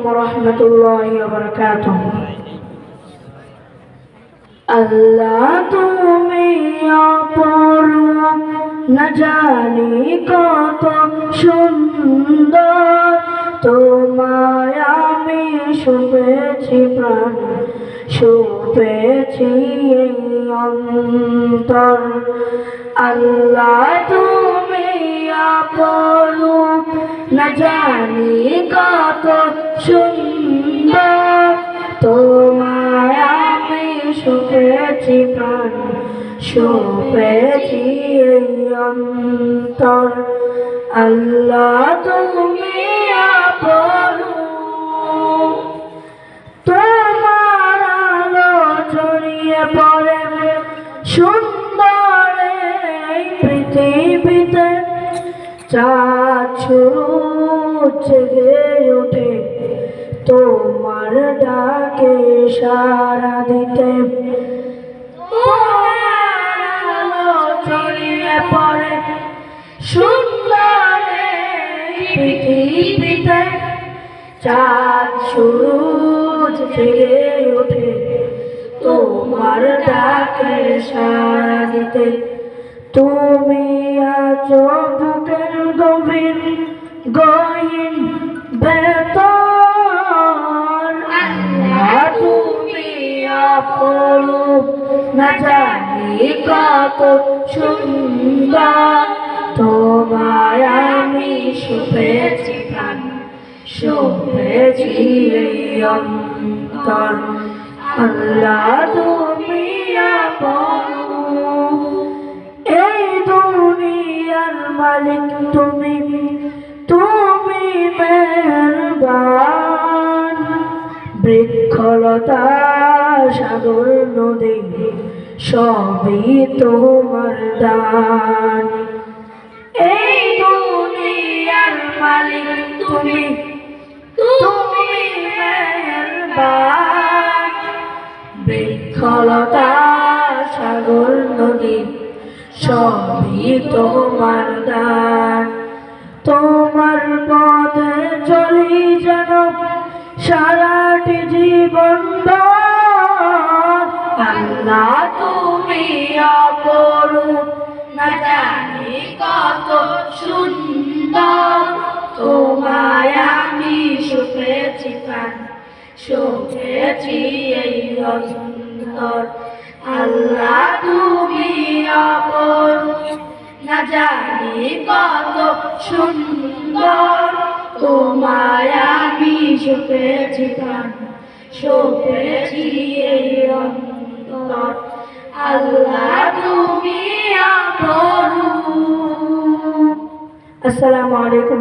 ورحمة الله وبركاته আল্লাহ তুমি অপরূপ না জানি কত সুন্দর তোমায় আমি শুভেছি প্রাণ শুভেছি এই অন্তর আল্লাহ তুমি অপরূপ না জানি কত সুন্দর। তোমায় আমি শুভেছি প্রাণ শুভেছি অন্তর। আল্লাহ তুমি তোমার আলো ছড়িয়ে পড়ে সুন্দর এই পৃথিবীতে চাঁদ জেগে ওঠে, তোমার ডাকে সারা দিতে। ছড়িয়ে পড়ে, সুন্দর পৃথিবীতে। চাঁদ শুরু জেগে ওঠে, তোমার ডাকে সারা দিতে। তুমি জানি কত সুন্দর। তোমায় আমি শুভেছি প্রাণ শুভেছি অন্তর। আল্লাহ তুমি এই দুনিয়ার মালিক তুমি তুমি মেহরবান। বৃক্ষলতা সাগর নদী সবই তোমার দান এই দুনিয়ার মালিক তুমি তুমি মেহরবান বৃক্ষলতা সাগর নদী, সবই তোমার দান তোমার পথে চলি যেন সারাটি জীবন ভর। সুন্দর, তোমায় আমি শুভেছি প্রাণ। শুভেছি এই অন্তর। আল্লাহ তুমি অপরূপ না জানি কত সুন্দর, তোমায় আমি শুভেছি প্রাণ। শুভেছি এই অন্তর। আল্লাহ তুমি অপরূপ আসসালামু আলাইকুম